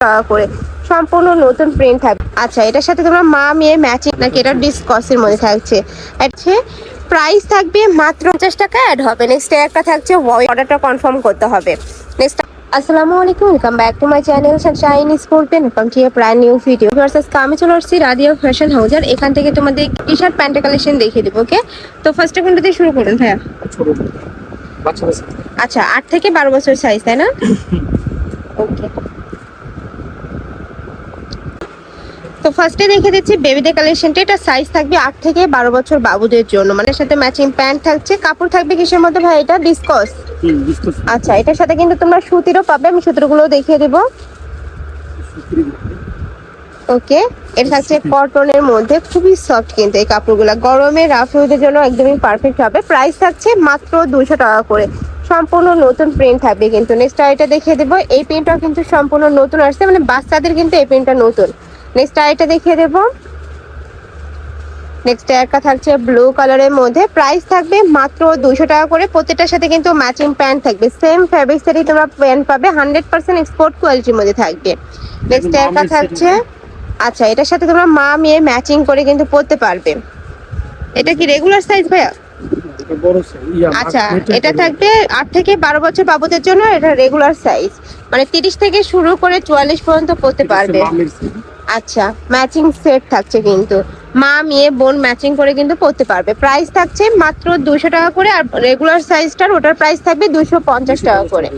টাকা করে সম্পূর্ণ নতুন প্রিন্ট থাকবে আচ্ছা এটার সাথে তোমরা মা মেয়ে ম্যাচিং নাকি এটা ডিসকসের মধ্যে থাকছে? আছে প্রাইস থাকবে মাত্র পঞ্চাশ টাকা অ্যাড হবে। নেক্সট একটা থাকছে অর্ডারটা কনফার্ম করতে হবে। নেক্সট আসসালামু আলাইকুম welcome back to my channel sunshine sport pen welcome to a brand new video versus আমি চলে আসছি রাদিয়া ফ্যাশন হাউজার এখান থেকে তোমাদের টি শার্ট প্যান্টের কালেকশন দেখিয়ে দেবো ওকে তো ফার্স্টে কোনটা দিয়ে শুরু করুন ভাইয়া? বাচ্চা আচ্ছা আট থেকে বারো বছর সাইজ তাই না? ওকে তো ফার্স্টে দেখে দিচ্ছি বেবিদের কালেকশনটা এটা সাইজ থাকবে আট থেকে বারো বছর বাবুদের জন্য। মানে সাথে ম্যাচিং প্যান্ট থাকছে। কাপড় থাকবে কিসের মধ্যে ভাই এটা? ডিসকস আচ্ছা এটার সাথে কিন্তু তোমরা সুতিরও পাবে আমি সুতিরগুলো দেখিয়ে দেবো। ওকে এটা থাকছে কটনের মধ্যে খুবই সফট কিন্তু এই কাপড়গুলো। গরমে রাফ রাফিউদের জন্য একদমই পারফেক্ট হবে। প্রাইস থাকছে মাত্র দুশো টাকা করে। সম্পূর্ণ নতুন প্রিন্ট থাকবে কিন্তু। নেক্সট আইটা দেখিয়ে দেবো। এই প্রিন্টটাও কিন্তু সম্পূর্ণ নতুন আসছে। মানে বাচ্চাদের কিন্তু এই প্রিন্টটা নতুন। নেক্সট আইটা দেখিয়ে দেবো। নেক্সট একটা থাকছে ব্লু কালারের মধ্যে। প্রাইস থাকবে মাত্র দুশো টাকা করে। প্রত্যেকটার সাথে কিন্তু ম্যাচিং প্যান্ট থাকবে। সেম ফ্যাব্রিক্সেরই তোমরা প্যান্ট পাবে। হান্ড্রেড পার্সেন্ট এক্সপোর্ট কোয়ালিটির মধ্যে থাকবে। নেক্সট একটা থাকছে আচ্ছা এটার সাথে তোমরা মা মেয়ে ম্যাচিং করে কিন্তু পরতে পারবে। এটা কি রেগুলার সাইজ ভাইয়া? ইয়া আচ্ছা এটা থাকবে আট থেকে বারো বছর বাবুদের জন্য। এটা রেগুলার সাইজ মানে তিরিশ থেকে শুরু করে চুয়াল্লিশ পর্যন্ত হচ্ছে পারবে। আচ্ছা ম্যাচিং সেট থাকছে কিন্তু। মা মেয়ে বোন ম্যাচিং করে কিন্তু পরতে পারবে। প্রাইস থাকছে মাত্র দুশো টাকা করে আর রেগুলার সাইজটার ওটার প্রাইস থাকবে দুশো পঞ্চাশ টাকা করে।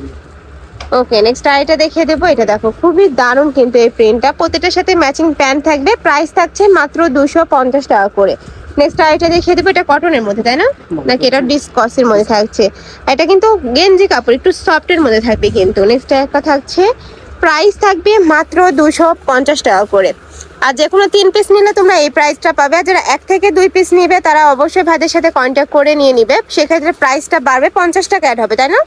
ওকে নেক্সট আইটা দেখিয়ে দেবো। এটা দেখো খুবই দারুণ কিন্তু এই প্রিন্টটা প্রত্যেকটার সাথে ম্যাচিং প্যান্ট থাকবে। প্রাইস থাকছে মাত্র দুশো পঞ্চাশ টাকা করে। নেক্সট আইটা দেখিয়ে দেবো। এটা কটনের মধ্যে তাই না? নাকি এটা ডিসকসের মধ্যে থাকছে। এটা কিন্তু গেঞ্জি কাপড় একটু সফটের মধ্যে থাকবে কিন্তু। নেক্সট একটা থাকছে প্রাইস থাকবে মাত্র দুশো পঞ্চাশ টাকা করে। আর যে কোনো তিন পিস নিলে তোমরা এই প্রাইসটা পাবে। আর যারা এক থেকে দুই পিস নিবে, তারা অবশ্যই ভাইদের সাথে কন্ট্যাক্ট করে নিয়ে নিবে। সেক্ষেত্রে প্রাইসটা বাড়বে, পঞ্চাশ টাকা অ্যাড হবে, তাই না?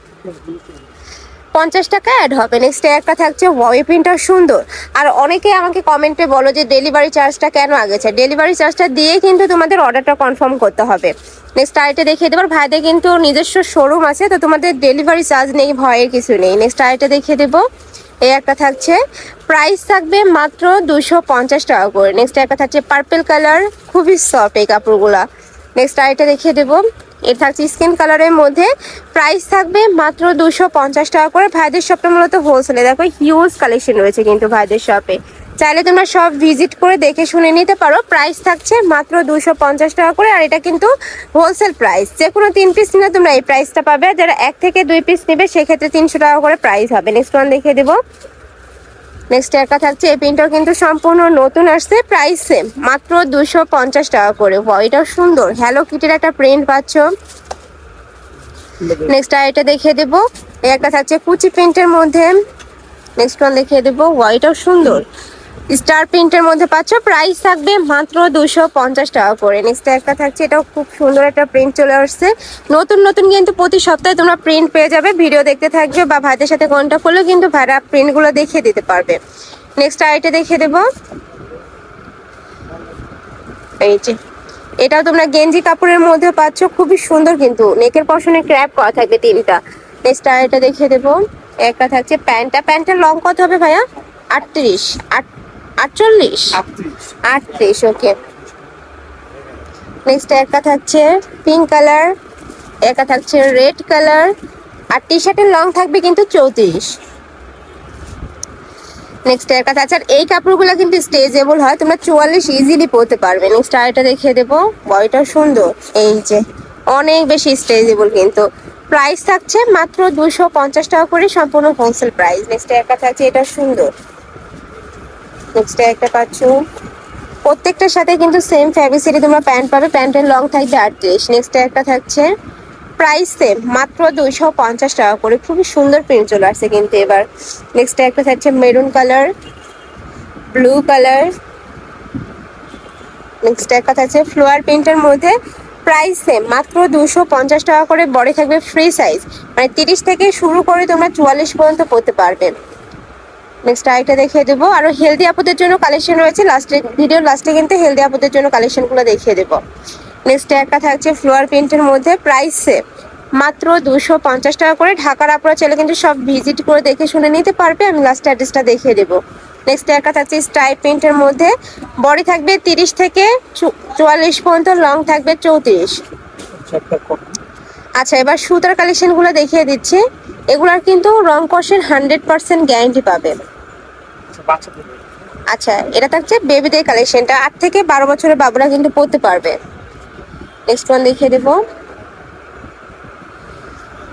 পঞ্চাশ টাকা অ্যাড হবে। নেক্সট একটা থাকছে ওয়াই প্রিন্টটা সুন্দর। আর অনেকে আমাকে কমেন্টে বলো যে ডেলিভারি চার্জটা কেন আগেছে? ডেলিভারি চার্জটা দিয়ে কিন্তু তোমাদের অর্ডারটা কনফার্ম করতে হবে। নেক্সট আইটে দেখিয়ে দেবার ভাইদের কিন্তু নিজস্ব শোরুম আছে, তো তোমাদের ডেলিভারি চার্জ নেই, ভয়ের কিছু নেই। নেক্সট আইটে দেখিয়ে দেবো। এই একটা থাকছে। প্রাইস থাকবে মাত্র দুশো পঞ্চাশ টাকা করে। নেক্সট একটা থাকছে পার্পেল কালার খুবই সফট এই কাপড়গুলা। নেক্সট আইটা দেখিয়ে দেবো। এটা থাকছে স্কিন কালারের মধ্যে। প্রাইস থাকবে মাত্র দুশো পঞ্চাশ টাকা করে। ভাইদের শপটা মূলত হোলসেলে দেখো হিউজ কালেকশন রয়েছে কিন্তু ভাইদের শপে চাইলে তোমরা সব ভিজিট করে দেখে শুনে নিতে পারো। প্রাইস থাকছে মাত্র দুশো টাকা করে, আর এটা কিন্তু হোলসেল প্রাইস যে কোনো তিন পিস নিলে তোমরা এই প্রাইসটা পাবে। যারা এক থেকে দুই পিস নেবে, সেক্ষেত্রে তিনশো টাকা করে প্রাইস হবে। নেক্সট ওয়ান দেখিয়ে দেবো। নেক্সট একটা থাকছে এই প্রিন্টটাও কিন্তু সম্পূর্ণ নতুন আসছে। প্রাইস সেম মাত্র দুশো পঞ্চাশ টাকা করে। এটাও সুন্দর। হ্যালো কিটের একটা প্রিন্ট পাচ্ছ। নেক্সট আর এটা দেখিয়ে দেবো। এই একটা থাকছে কুচি প্রিন্টের মধ্যে। নেক্সট ওয়ান দেখিয়ে দেবো। এটাও সুন্দর। স্টার প্রিন্টের মধ্যে পাচ্ছ প্রাইস থাকবে মাত্র দুশো পঞ্চাশ টাকা করে। নেক্সট একটা থাকছে, এটাও খুব সুন্দর একটা প্রিন্ট চলে আসছে। নতুন নতুন কিন্তু প্রতি সপ্তাহে তোমরা প্রিন্ট পেয়ে যাবে, ভিডিও দেখতে থাকবে বা ভাইদের সাথে কন্ট্যাক্ট করলে কিন্তু ভাইরা প্রিন্টগুলো দেখিয়ে দিতে পারবে। নেক্সট আইটে দেখিয়ে দেবো। এই যে, এটাও তোমরা গেঞ্জি কাপড়ের মধ্যে পাচ্ছ, খুবই সুন্দর কিন্তু। নেকের পশনে ক্র্যাপ করা থাকবে তিনটা। নেক্সট আইটা দেখিয়ে দেবো। একটা থাকছে প্যান্টটা, প্যান্টের লং কত হবে ভাইয়া? আটত্রিশ আট আটচল্লিশ? আটত্রিশ। ওকে নেক্সট একটা থাকছে পিঙ্ক কালার একটা থাকছে রেড কালার আর টি শার্টের লং থাকবে কিন্তু চৌত্রিশ। নেক্সট একটা থাকছে আর এই কাপড়গুলো কিন্তু স্টেজেবল হয় তোমরা চুয়াল্লিশ ইজিলি পরতে পারবে। নেক্সট আরেকটা দেখিয়ে দেবো বয়টা সুন্দর। এই যে অনেক বেশি স্টেজেবল কিন্তু। প্রাইস থাকছে মাত্র দুশো পঞ্চাশ টাকা করে সম্পূর্ণ হোলসেল প্রাইস নেক্সট একটা থাকছে এটা সুন্দর। নেক্সট একটা পাচ্ছ। প্রত্যেকটার সাথে কিন্তু সেম ফ্যাব্রিক্সেরই তোমরা প্যান্ট পাবে। প্যান্টের লং থাকবে আটত্রিশ নেক্সট একটা থাকছে প্রাইস সেম মাত্র দুইশো পঞ্চাশ টাকা করে। খুবই সুন্দর প্রিন্ট চলে আসছে কিন্তু এবার। নেক্সট একটা থাকছে maroon colour blue colour next একটা থাকছে ফ্লোয়ার প্রিন্টের মধ্যে প্রাইস সেম মাত্র দুশো পঞ্চাশ টাকা করে। বডি থাকবে ফ্রি সাইজ মানে তিরিশ থেকে শুরু করে তোমরা চুয়াল্লিশ পর্যন্ত পড়তে পারবে। নেক্সট আরেকটা দেখিয়ে দেবো। আরও হেলদি আপুদের জন্য কালেকশন রয়েছে। লাস্টে ভিডিও লাস্টে কিন্তু হেলদি আপুদের জন্য কালেকশনগুলো দেখিয়ে দেবো। নেক্সট একটা থাকছে ফ্লোয়ার প্রিন্টের মধ্যে প্রাইস সেম মাত্র দুশো পঞ্চাশ টাকা করে। ঢাকার আপনারা চাইলে কিন্তু সব ভিজিট করে দেখে শুনে নিতে পারবে। আমি লাস্ট অ্যাড্রেসটা দেখিয়ে দেবো। নেক্সট একটা থাকছে স্টাই প্রিন্টের মধ্যে। বডি থাকবে তিরিশ থেকে চুয়াল্লিশ পর্যন্ত লং থাকবে চৌত্রিশ। চারটা আচ্ছা এবার সুতার কালেকশনগুলো দেখিয়ে দিচ্ছি। এগুলার কিন্তু রং কষের হান্ড্রেড পার্সেন্ট গ্যারেন্টি পাবে। আচ্ছা আচ্ছা এটা থাকছে বেবিদের কালেকশনটা আট থেকে বারো বছরের বাবুরা কিন্তু পড়তে পারবে। নেক্সট ওয়ান দেখিয়ে দেবো।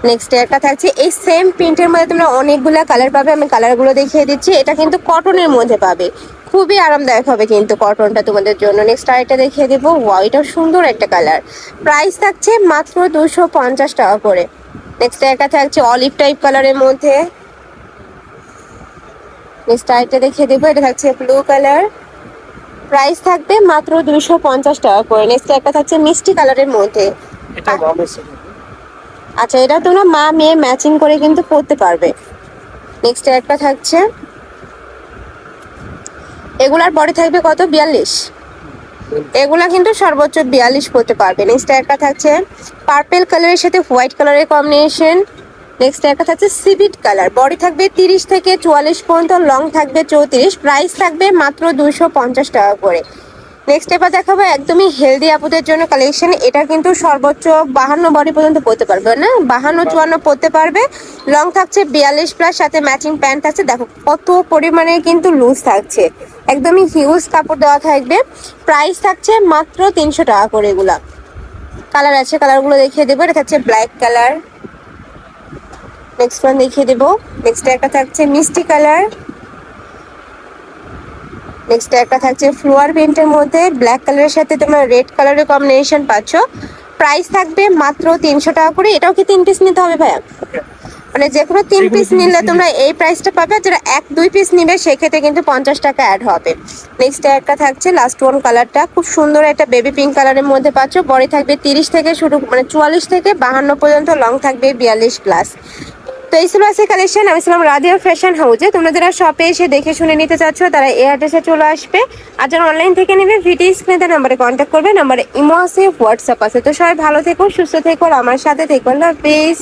নেক্সট একটা থাকছে। এই সেম প্রিন্টের মধ্যে তোমরা অনেকগুলো কালার পাবে। আমি কালারগুলো দেখিয়ে দিচ্ছি। এটা কিন্তু কটনের মধ্যে পাবে। খুবই আরামদায়ক হবে কিন্তু কটনটা তোমাদের জন্য। নেক্সট আরেকটা দেখিয়ে দেবো। ওয়াও সুন্দর একটা কালার প্রাইস থাকছে মাত্র দুশো পঞ্চাশ টাকা করে। নেক্সট একটা থাকছে অলিভ টাইপ কালারের মধ্যে। নেক্সট আরেকটা দেখিয়ে দেবো এটা থাকছে ব্লু কালার প্রাইস থাকবে মাত্র দুশো পঞ্চাশ টাকা করে। নেক্সট একটা থাকছে মিষ্টি কালারের মধ্যে। এটা আচ্ছা এটা তোমরা মা মেয়ে ম্যাচিং করে কিন্তু পরতে পারবে। নেক্সট একটা থাকছে। এগুলার পরে থাকবে কত? বিয়াল্লিশ। এগুলা কিন্তু সর্বোচ্চ বিয়াল্লিশ পড়তে পারবে। নেক্সট একটা থাকছে পার্পেল কালারের সাথে হোয়াইট কালারের কম্বিনেশন নেক্সট একটা থাকছে সিভিট কালার বডি থাকবে তিরিশ থেকে চুয়াল্লিশ পর্যন্ত লং থাকবে চৌত্রিশ প্রাইস থাকবে মাত্র দুশো পঞ্চাশ টাকা করে। নেক্সট এবার দেখাবো একদমই হেলদি আপুদের জন্য কালেকশন এটা কিন্তু সর্বোচ্চ বাহান্ন বডি পর্যন্ত পড়তে পারবে, না? বাহান্ন, চুয়ান্ন পড়তে পারবে। লং থাকছে বিয়াল্লিশ প্লাস সাথে ম্যাচিং প্যান্ট থাকছে দেখো কত পরিমাণে কিন্তু লুজ থাকছে। একদমই হিউজ কাপড় দেওয়া থাকবে। প্রাইস থাকছে মাত্র তিনশো টাকা করে এগুলা। কালার আছে কালারগুলো দেখিয়ে দেবো। এটা থাকছে ব্ল্যাক কালার নেক্সট ওয়ান দেখিয়ে দেবো। নেক্সট একটা থাকছে মিষ্টি কালার। নেক্সট একটা থাকছে ফ্লোয়ার প্রিন্টের মধ্যে। ব্ল্যাক কালারের সাথে তোমরা রেড কালারের কম্বিনেশন পাচ্ছ। প্রাইস থাকবে মাত্র তিনশো টাকা করে। এটাও কি তিন পিস নিতে হবে ভাইয়া? মানে যে কোনো তিন পিস নিলে তোমরা এই প্রাইসটা পাবে। যারা এক দুই পিস নিবে সেক্ষেত্রে কিন্তু পঞ্চাশ টাকা অ্যাড হবে। নেক্সট একটা থাকছে লাস্ট ওয়ান কালারটা খুব সুন্দর একটা বেবি পিঙ্ক কালারের মধ্যে পাচ্ছ। বডি থাকবে তিরিশ থেকে শুরু মানে চুয়াল্লিশ থেকে বাহান্ন পর্যন্ত লং থাকবে বিয়াল্লিশ প্লাস তো এই ছিল আছে কালেকশন আমি ছিলাম রাধিয়া ফ্যাশন হাউজে তোমরা যারা শপে এসে দেখে শুনে নিতে চাচ্ছ, তারা এই অ্যাড্রেসে চলে আসবে। আর যারা অনলাইন থেকে নেবে ভিডিও স্ক্রিনে নাম্বারে কন্ট্যাক্ট করবে। নাম্বারে ইমো আছে হোয়াটসঅ্যাপ আছে। তো সবাই ভালো থেকো, সুস্থ থেকো, আর আমার সাথে থেকো। আল্লাহ হাফিজ।